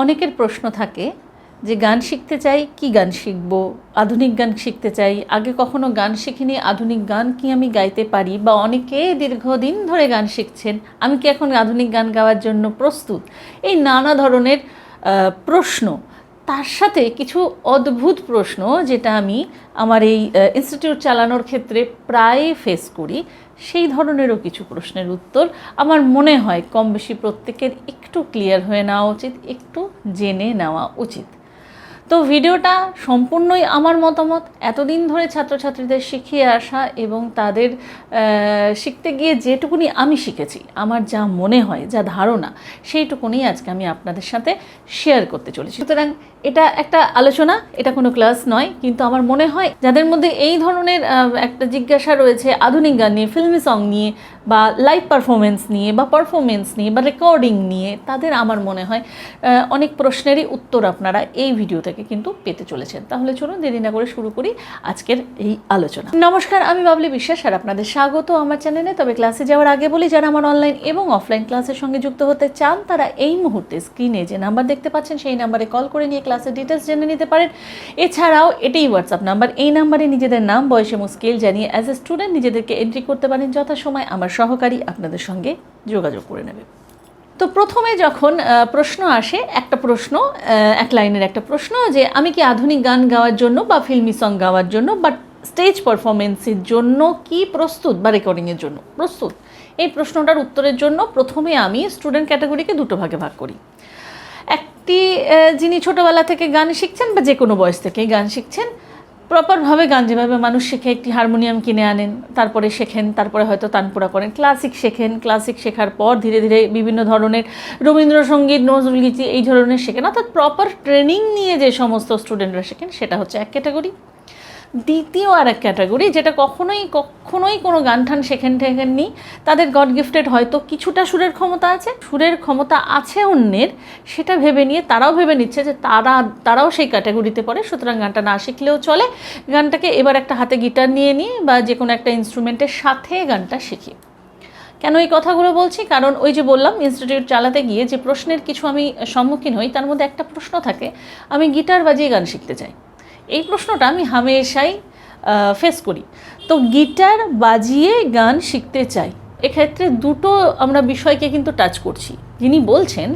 অনেকের প্রশ্ন থাকে যে গান শিখতে চাই, কি গান শিখব? আধুনিক গান শিখতে চাই। আগে কখনো গান শিখিনি, আধুনিক গান কি আমি গাইতে পারি? বা অনেকে দীর্ঘদিন ধরে গান শিখছেন, আমি কি এখন আধুনিক গান গাওয়ার জন্য প্রস্তুত? এই নানা ধরনের প্রশ্ন। তার সাথে কিছু অদ্ভুত প্রশ্ন, যেটা আমি আমার এই ইনস্টিটিউট চালানোর ক্ষেত্রে প্রায় ফেস করি। সেই ধরনেরও কিছু প্রশ্নের উত্তর আমার মনে হয় কম বেশি প্রত্যেকের একটু ক্লিয়ার হয়ে নেওয়া উচিত, একটু জেনে নেওয়া উচিত। তো ভিডিওটা সম্পূর্ণই আমার মতামত। এতদিন ধরে ছাত্রছাত্রীদের শিখিয়ে আসা এবং তাদের শিখতে গিয়ে যেটুকুনি আমি শিখেছি, আমার যা মনে হয়, যা ধারণা সেইটুকুনি আজকে আমি আপনাদের সাথে শেয়ার করতে চলেছি। সুতরাং এটা একটা আলোচনা, এটা কোনো ক্লাস নয়, কিন্তু আমার মনে হয় যাদের মধ্যে এই ধরনের একটা জিজ্ঞাসা রয়েছে আধুনিক গান নিয়ে ফিল্মি সং নিয়ে, বা লাইভ পারফরমেন্স নিয়ে, বা পারফরমেন্স নিয়ে, বা রেকর্ডিং নিয়ে, তাদের আমার মনে হয় অনেক প্রশ্নেরই উত্তর আপনারা এই ভিডিও থেকে কিন্তু পেতে চলেছেন। তাহলে চলুন দেরি না করে শুরু করি আজকের এই আলোচনা। নমস্কার, আমি বাবলি বিশ্বাস, আর আপনাদের স্বাগত আমার চ্যানেলে তবে ক্লাসে যাওয়ার আগে বলি, যারা আমার অনলাইন এবং অফলাইন ক্লাসের সঙ্গে যুক্ত হতে চান, তারা এই মুহূর্তে স্ক্রিনে যে নাম্বার দেখতে পাচ্ছেন, সেই নাম্বারে কল করে নিয়ে ক্লাসের ডিটেলস জেনে নিতে পারেন। এছাড়াও এটাই হোয়াটসঅ্যাপ নাম্বার এই নাম্বারে নিজেদের নাম, বয়স এবং স্কেল জানিয়ে অ্যাজ এ স্টুডেন্ট নিজেদেরকে এন্ট্রি করতে পারেন। যথাসময় আমার সহকারী আপনাদের সঙ্গে যোগাযোগ করে নেবে। তো প্রথমে যখন প্রশ্ন আসে, একটা প্রশ্ন এক লাইনের একটা প্রশ্ন যে, আমি কি আধুনিক গান গাওয়ার জন্য বা ফিল্মি সং গাওয়ার জন্য বা স্টেজ পারফরমেন্সের জন্য কি প্রস্তুত বা রেকর্ডিংয়ের জন্য প্রস্তুত? এই প্রশ্নটার উত্তরের জন্য প্রথমে আমি স্টুডেন্ট ক্যাটাগরিকে দুটো ভাগে ভাগ করি। একটি যিনি ছোটোবেলা থেকে গান শিখছেন বা যে কোনো বয়স থেকেই গান শিখছেন, প্রপারভাবে গান যেভাবে মানুষ শেখে, একটি হারমোনিয়াম কিনে আনেন, তারপরে শেখেন, তারপরে হয়তো তানপুরা করেন, ক্লাসিক শেখেন, ক্লাসিক শেখার পর ধীরে ধীরে বিভিন্ন ধরনের রবীন্দ্রসঙ্গীত নজরুলগীতি এই ধরনের শেখেন। অর্থাৎ প্রপার ট্রেনিং নিয়ে যে সমস্ত স্টুডেন্টরা শেখেন, সেটা হচ্ছে এক ক্যাটাগরি দ্বিতীয় আর এক ক্যাটাগরি যেটা কখনোই কখনোই কোনো গান ঠান শেখেন ঠেকেননি তাদের গড গিফটেড হয়তো কিছুটা সুরের ক্ষমতা আছে, সুরের ক্ষমতা আছে অন্যের, সেটা ভেবে নিয়ে তারাও ভেবে নিচ্ছে যে তারা, তারাও সেই ক্যাটাগরিতে পড়ে। সুতরাং গানটা না শিখলেও চলে। গানটাকে এবার একটা হাতে গিটার নিয়ে নিয়ে বা যে কোনো একটা ইনস্ট্রুমেন্টের সাথে গানটা শিখি। কেন এই কথাগুলো বলছি? কারণ ওই যে বললাম ইনস্টিটিউট চালাতে গিয়ে যে প্রশ্নের কিছু আমি সম্মুখীন হই, তার মধ্যে একটা প্রশ্ন থাকে, আমি গিটার বাজিয়ে গান শিখতে চাই। এই প্রশ্নটা আমি হামেশাই ফেস করি। তো গিটার বাজিয়ে গান শিখতে চাই, এক্ষেত্রে দুটো আমরা বিষয়কে কিন্তু টাচ করছি। যিনি বলছেন,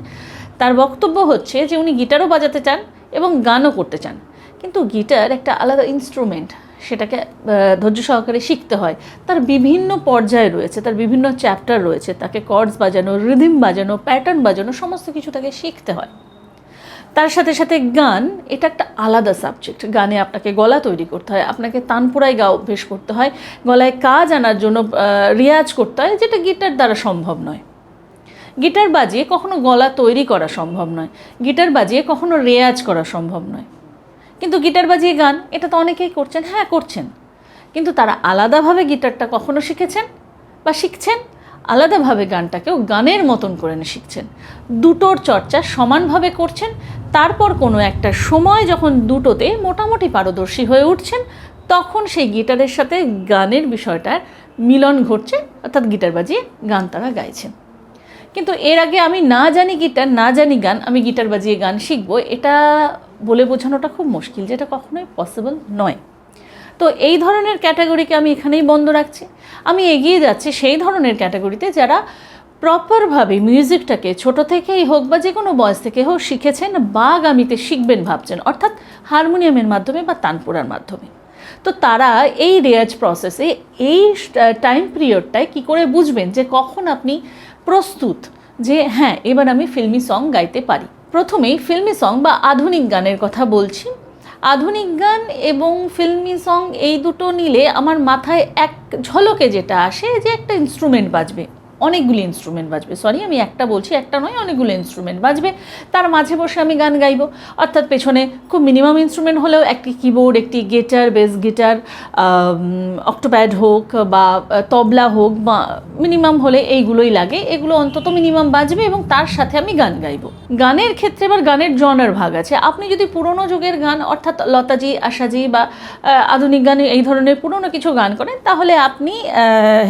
তার বক্তব্য হচ্ছে যে উনি গিটারও বাজাতে চান এবং গানও করতে চান। কিন্তু গিটার একটা আলাদা ইনস্ট্রুমেন্ট সেটাকে ধৈর্য সহকারে শিখতে হয়। তার বিভিন্ন পর্যায়ে রয়েছে, তার বিভিন্ন চ্যাপ্টার রয়েছে, তাকে কর্ডস বাজানো রিদিম বাজানো প্যাটার্ন বাজানো, সমস্ত কিছু তাকে শিখতে হয়। তার সাথে সাথে গান, এটা একটা আলাদা সাবজেক্ট গানে আপনাকে গলা তৈরি করতে হয়, আপনাকে তানপুরায় গা অভ্যেস করতে হয়, গলায় কাজ আনার জন্য রেয়াজ করতে হয়, যেটা গিটার দ্বারা সম্ভব নয়। গিটার বাজিয়ে কখনো গলা তৈরি করা সম্ভব নয়, গিটার বাজিয়ে কখনো রেয়াজ করা সম্ভব নয়। কিন্তু গিটার বাজিয়ে গান, এটা তো অনেকেই করছেন হ্যাঁ করছেন। কিন্তু তারা আলাদাভাবে গিটারটা কখনো শিখেছেন বা শিখছেন? আলাদাভাবে গানটাকেও গানের মতন করে শিখছেন। দুটোর চর্চা সমানভাবে করছেন, তারপর কোনো একটা সময় যখন দুটোতে মোটামুটি পারদর্শী হয়ে উঠছেন, তখন সেই গিটারের সাথে গানের বিষয়টার মিলন ঘটছে, অর্থাৎ গিটার বাজিয়ে গান তারা গাইছেন। কিন্তু এর আগে আমি না জানি গিটার, না জানি গান, আমি গিটার বাজিয়ে গান শিখব, এটা বলে বোঝানোটা খুব মুশকিল, যেটা কখনোই পসিবল নয়। তো এই ধরনের ক্যাটাগরিকে আমি এখানেই বন্ধ রাখছি। আমি এগিয়ে যাচ্ছি সেই ধরনের ক্যাটাগরিতে যারা প্রপারভাবে মিউজিকটাকে ছোট থেকেই হোক বা যে কোনো বয়স থেকে হোক শিখেছেন বা আগামীতে শিখবেন ভাবছেন, অর্থাৎ হারমোনিয়ামের মাধ্যমে বা তানপুরার মাধ্যমে। তো তারা এই রেয়াজ প্রসেসে এই টাইম পিরিয়ডটায় কি করে বুঝবেন যে কখন আপনি প্রস্তুত যে হ্যাঁ এবার আমি ফিল্মি সং গাইতে পারি। প্রথমেই ফিল্মি সং বা আধুনিক গানের কথা বলছি। আধুনিক গান এবং ফিল্মি সং এই দুটো নিলে আমার মাথায় এক ঝলকে যেটা আসে যে একটা ইনস্ট্রুমেন্ট বাজবে। অনেকগুলি ইনস্ট্রুমেন্ট বাজবে। সরি আমি একটা বলছি, একটা নয়, অনেকগুলো ইনস্ট্রুমেন্ট বাজবে। তার মাঝে বসে আমি গান গাইবো। অর্থাৎ পেছনে খুব মিনিমাম ইনস্ট্রুমেন্ট হলেও একটি কিবোর্ড একটি গিটার বেস গিটার অক্টোপ্যাড হোক বা তবলা হোক বা মিনিমাম হলে এইগুলোই লাগে। এগুলো অন্তত মিনিমাম বাজবে এবং তার সাথে আমি গান গাইব। গানের ক্ষেত্রে এবার গানের জনার ভাগ আছে। আপনি যদি পুরনো যুগের গান, অর্থাৎ লতাজি, আশাজি বা আধুনিক গানে এই ধরনের পুরনো কিছু গান করেন, তাহলে আপনি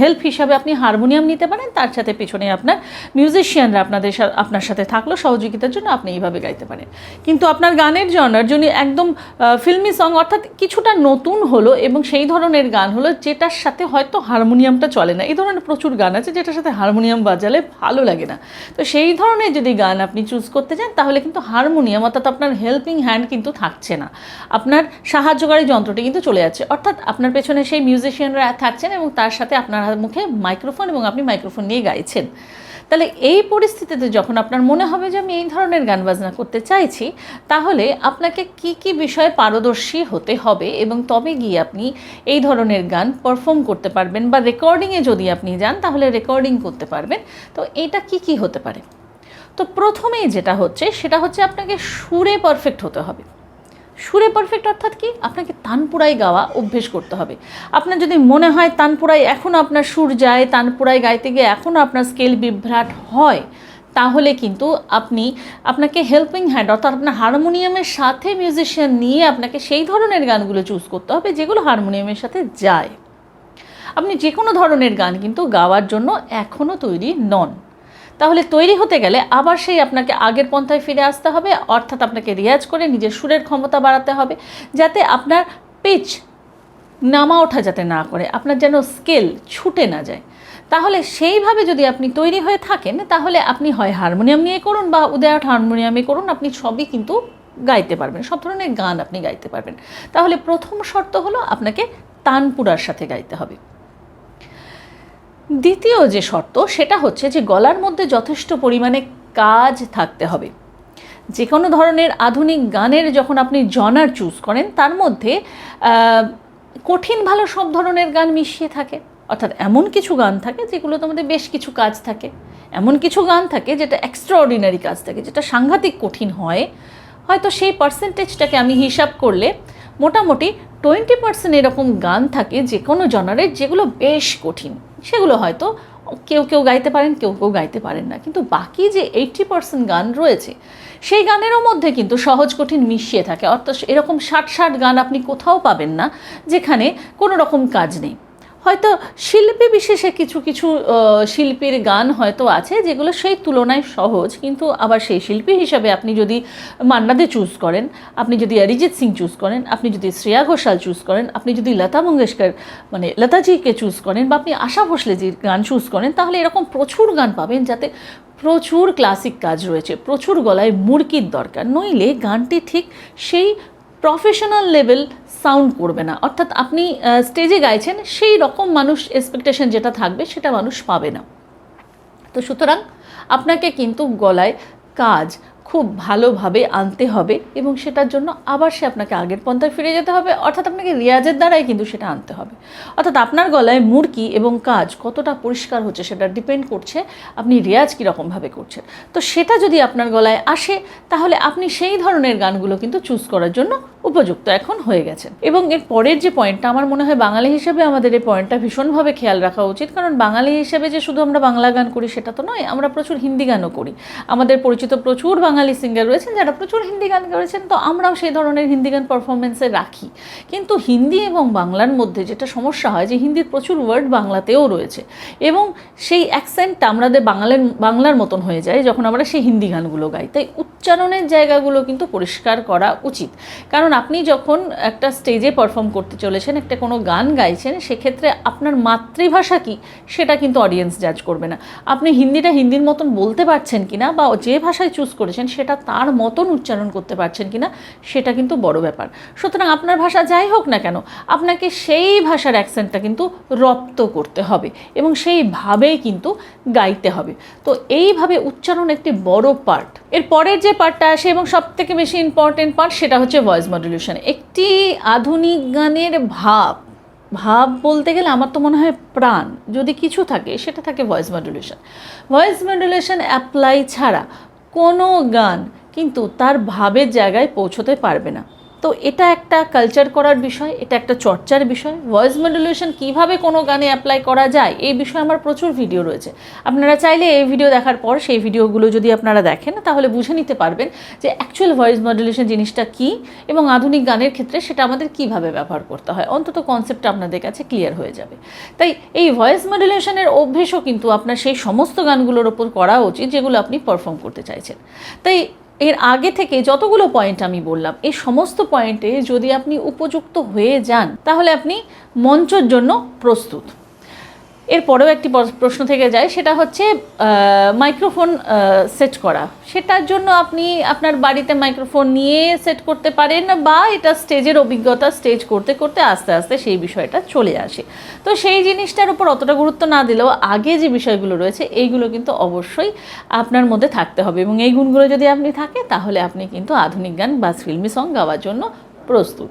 হেল্প হিসাবে আপনি হারমোনিয়াম নিতে পারেন। তার সাথে পিছনে আপনার মিউজিশিয়ানরা আপনাদের আপনার সাথে থাকল, সহযোগিতার জন্য আপনি এইভাবে গাইতে পারেন। কিন্তু আপনার গানের জনার যিনি একদম ফিল্মি সং অর্থাৎ কিছুটা নতুন হলো এবং সেই ধরনের গান হলো যেটার সাথে হয়তো হারমোনিয়ামটা চলে না। এই ধরনের প্রচুর গান আছে যেটার সাথে হারমোনিয়াম বাজালে ভালো লাগে না। তো সেই ধরনের যদি গান আপনি চুজ করতে চান, তাহলে কিন্তু হারমোনিয়াম অর্থাৎ আপনার হেল্পিং হ্যান্ড কিন্তু থাকছে না। আপনার সাহায্যকারী যন্ত্রটি কিন্তু চলে যাচ্ছে। অর্থাৎ আপনার পেছনে সেই মিউজিশিয়ানরা থাকছেন এবং তার সাথে আপনার মুখে মাইক্রোফোন এবং আপনি মাইক্রোফোন নিয়ে গাইছেন। তাহলে এই পরিস্থিতিতে যখন আপনার মনে হবে যে আমি এই ধরনের গান বাজনা করতে চাইছি, তাহলে আপনাকে কি কি বিষয়ে পারদর্শী হতে হবে এবং তবে গিয়ে আপনি এই ধরনের গান পারফর্ম করতে পারবেন বা রেকর্ডিংয়ে যদি আপনি যান, তাহলে রেকর্ডিং করতে পারবেন। তো এটা কি কি হতে পারে? তো প্রথমেই যেটা হচ্ছে, সেটা হচ্ছে আপনাকে সুরে পারফেক্ট হতে হবে। সুরে পারফেক্ট অর্থাৎ কি? আপনাকে তানপুরাই গাওয়া অভ্যেস করতে হবে। আপনার যদি মনে হয় তানপুরাই এখনও আপনার সুর যায়, তানপুরাই গাইতে গিয়ে এখনও আপনার স্কেল বিভ্রাট হয়, তাহলে কিন্তু আপনি আপনাকে হেল্পিং হ্যান্ড অর্থাৎ আপনার হারমোনিয়ামের সাথে মিউজিশিয়ান নিয়ে আপনাকে সেই ধরনের গানগুলো চুজ করতে হবে যেগুলো হারমোনিয়ামের সাথে যায়। আপনি যে কোনো ধরনের গান কিন্তু গাওয়ার জন্য এখনও তৈরি নন। তাহলে তৈরি হতে গেলে আবার সেই আপনাকে আগের পন্থায় ফিরে আসতে হবে, অর্থাৎ আপনাকে রিয়াজ করে নিজের সুরের ক্ষমতা বাড়াতে হবে, যাতে আপনার পিচ নামা ওঠা যাতে না করে, আপনার যেন স্কেল ছুটে না যায়। তাহলে সেইভাবে যদি আপনি তৈরি হয়ে থাকেন, তাহলে আপনি হয় হারমোনিয়াম নিয়ে করুন বা উদয়াট হারমোনিয়ামে করুন, আপনি সবই কিন্তু গাইতে পারবেন, সব ধরনের গান আপনি গাইতে পারবেন। তাহলে প্রথম শর্ত হলো আপনাকে তানপুরার সাথে গাইতে হবে। দ্বিতীয় যে শর্ত, সেটা হচ্ছে যে গলার মধ্যে যথেষ্ট পরিমাণে কাজ থাকতে হবে। যে কোনো ধরনের আধুনিক গানের যখন আপনি জনার চুজ করেন, তার মধ্যে কঠিন ভালো সব ধরনের গান মিশিয়ে থাকে। অর্থাৎ এমন কিছু গান থাকে যেগুলোর মধ্যে বেশ কিছু কাজ থাকে। এমন কিছু গান থাকে যেটা এক্সট্রা অর্ডিনারি কাজ থাকে, যেটা সাংঘাতিক কঠিন হয়। হয়তো সেই পার্সেন্টেজটাকে আমি হিসাব করলে মোটামুটি টোয়েন্টি পার্সেন্ট এরকম গান থাকে যে কোনো জনারের, যেগুলো বেশ কঠিন। সেগুলো হয়তো কেউ কেউ গাইতে পারেন, কেউ কেউ গাইতে পারেন না। কিন্তু বাকি যে এইটটি পার্সেন্ট গান রয়েছে, সেই গানেরও মধ্যে কিন্তু সহজ কঠিন মিশিয়ে থাকে। অর্থাৎ এরকম ষাট ষাট গান আপনি কোথাও পাবেন না, যেখানে কোনো রকম কাজ নেই। হয়তো শিল্পী বিশেষে কিছু কিছু শিল্পীর গান হয়তো আছে যেগুলো সেই তুলনায় সহজ, কিন্তু আবার সেই শিল্পী হিসাবে আপনি যদি মান্নাদে চুজ করেন, আপনি যদি অরিজিৎ সিং চুজ করেন, আপনি যদি শ্রেয়া ঘোষাল চুজ করেন, আপনি যদি লতা মঙ্গেশকর মানে লতাজিকে চুজ করেন বা আপনি আশা ভোসলেজির গান চুজ করেন, তাহলে এরকম প্রচুর গান পাবেন যাতে প্রচুর ক্লাসিক কাজ রয়েছে, প্রচুর গলায় মুরকির দরকার, নইলে গানটি ঠিক সেই প্রফেশনাল লেভেল সাউন্ড করবে না। অর্থাৎ আপনি স্টেজে গাইছেন, সেই রকম মানুষ এক্সপেকটেশন যেটা থাকবে, সেটা মানুষ পাবে না। তো সুতরাং আপনাকে কিন্তু গলায় কাজ খুব ভালোভাবে আনতে হবে এবং সেটার জন্য আবার সে আপনাকে আগের পন্থায় ফিরে যেতে হবে। অর্থাৎ আপনাকে রিয়াজের দ্বারাই কিন্তু সেটা আনতে হবে। অর্থাৎ আপনার গলায় মুরকি এবং কাজ কতটা পরিষ্কার হচ্ছে সেটা ডিপেন্ড করছে আপনি রেয়াজ কীরকমভাবে করছেন। তো সেটা যদি আপনার গলায় আসে, তাহলে আপনি সেই ধরনের গানগুলো কিন্তু চুজ করার জন্য উপযুক্ত এখন হয়ে গেছেন। এবং এর পরের যে পয়েন্টটা আমার মনে হয় বাঙালি হিসেবে আমাদের এই পয়েন্টটা ভীষণভাবে খেয়াল রাখা উচিত। কারণ বাঙালি হিসেবে যে শুধু আমরা বাংলা গান করি সেটা তো নয়, আমরা প্রচুর হিন্দি গানও করি। আমাদের পরিচিত প্রচুর বাঙালি সিঙ্গার রয়েছেন, যারা প্রচুর হিন্দি গান করেছেন, তো আমরাও সেই ধরনের হিন্দি গান পারফরমেন্সে রাখি। কিন্তু হিন্দি এবং বাংলার মধ্যে যেটা সমস্যা হয়, যে হিন্দির প্রচুর ওয়ার্ড বাংলাতেও রয়েছে। এবং সেই অ্যাকসেন্টটা আমাদের বাংলার বাংলার মতন হয়ে যায় যখন আমরা সেই হিন্দি গানগুলো গাই। তাই উচ্চারণের জায়গাগুলো কিন্তু পরিষ্কার করা উচিত। কারণ আপনি যখন একটা স্টেজে পারফর্ম করতে চলেছেন, একটা কোনো গান গাইছেন, সেক্ষেত্রে আপনার মাতৃভাষা কি, সেটা কিন্তু অডিয়েন্স জাজ করবে না। আপনি হিন্দিটা হিন্দির মতন বলতে পারছেন কি না বা যে ভাষায় চুজ করেছেন সেটা তার মতন উচ্চারণ করতে পারছেন কিনা সেটা কিন্তু বড় ব্যাপার। সুতরাং আপনার ভাষা যাই হোক না কেন, আপনাকে সেই ভাষার অ্যাকসেন্টটা কিন্তু রপ্ত করতে হবে এবং সেইভাবেই কিন্তু গাইতে হবে। তো এইভাবে উচ্চারণ একটি বড় পার্ট এর পরের যে পার্টটা আসে এবং সব থেকে বেশি ইম্পর্টেন্ট পার্ট সেটা হচ্ছে ভয়েস মডুলেশন একটি আধুনিক গানের ভাব ভাব বলতে গেলে আমার তো মনে হয় প্রাণ। যদি কিছু থাকে সেটা থাকে voice modulation voice modulation apply ছাড়া কোনো গান কিন্তু তার ভাবের জায়গায় পৌঁছতে পারবে না। তো এটা একটা কালচার করার বিষয়, এটা একটা চর্চার বিষয়। ভয়েস মডুলেশন কীভাবে কোনো গানে অ্যাপ্লাই করা যায়, এই বিষয়ে আমার প্রচুর ভিডিও রয়েছে। আপনারা চাইলে এই ভিডিও দেখার পর সেই ভিডিওগুলো যদি আপনারা দেখেন, তাহলে বুঝে নিতে পারবেন যে অ্যাকচুয়াল ভয়েস মডুলেশন জিনিসটা কী এবং আধুনিক গানের ক্ষেত্রে সেটা আমাদের কীভাবে ব্যবহার করতে হয়। অন্তত কনসেপ্টটা আপনাদের কাছে ক্লিয়ার হয়ে যাবে। তাই এই ভয়েস মডুলেশনের অভ্যেসও কিন্তু আপনার সেই সমস্ত গানগুলোর ওপর করা উচিত, যেগুলো আপনি পারফর্ম করতে চাইছেন। তাই এর আগে থেকে যতগুলো পয়েন্ট আমি বললাম, এই সমস্ত পয়েন্টে যদি আপনি উপযুক্ত হয়ে যান, তাহলে আপনি মঞ্চের জন্য প্রস্তুত। এরপরেও একটি প্রশ্ন থেকে যায়, সেটা হচ্ছে মাইক্রোফোন সেট করা। সেটার জন্য আপনি আপনার বাড়িতে মাইক্রোফোন নিয়ে সেট করতে পারেন বা এটা স্টেজের অভিজ্ঞতা স্টেজ করতে করতে আস্তে আস্তে সেই বিষয়টা চলে আসে। তো সেই জিনিসটার উপর অতটা গুরুত্ব না দিলেও আগে যে বিষয়গুলো রয়েছে, এইগুলো কিন্তু অবশ্যই আপনার মধ্যে থাকতে হবে। এবং এই গুণগুলো যদি আপনি থাকে, তাহলে আপনি কিন্তু আধুনিক গান বা ফিল্মি সং গাওয়ার জন্য প্রস্তুত।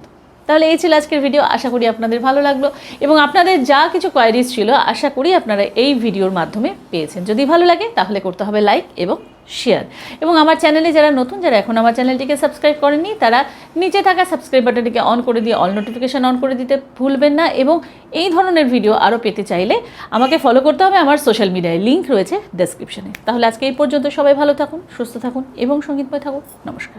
তাহলে এই ছিল আজকের ভিডিও আশা করি আপনাদের ভালো লাগল। এবং আপনাদের যা কিছু কোয়ারিজ ছিল, আশা করি আপনারা এই ভিডিওর মাধ্যমে পেয়েছেন। যদি ভালো লাগে, তাহলে করতে হবে লাইক এবং শেয়ার এবং আমার চ্যানেলে যারা নতুন, যারা এখন আমার চ্যানেলটিকে সাবস্ক্রাইব করেননি, তারা নিচে থাকা সাবস্ক্রাইব বাটনটিকে অন করে দিয়ে অল নোটিফিকেশান অন করে দিতে ভুলবেন না। এবং এই ধরনের ভিডিও আরও পেতে চাইলে আমাকে ফলো করতে হবে আমার সোশ্যাল মিডিয়ায় লিঙ্ক রয়েছে ডেসক্রিপশনে তাহলে আজকে এই পর্যন্ত সবাই ভালো থাকুন, সুস্থ থাকুন এবং সঙ্গীতময় থাকুন। নমস্কার।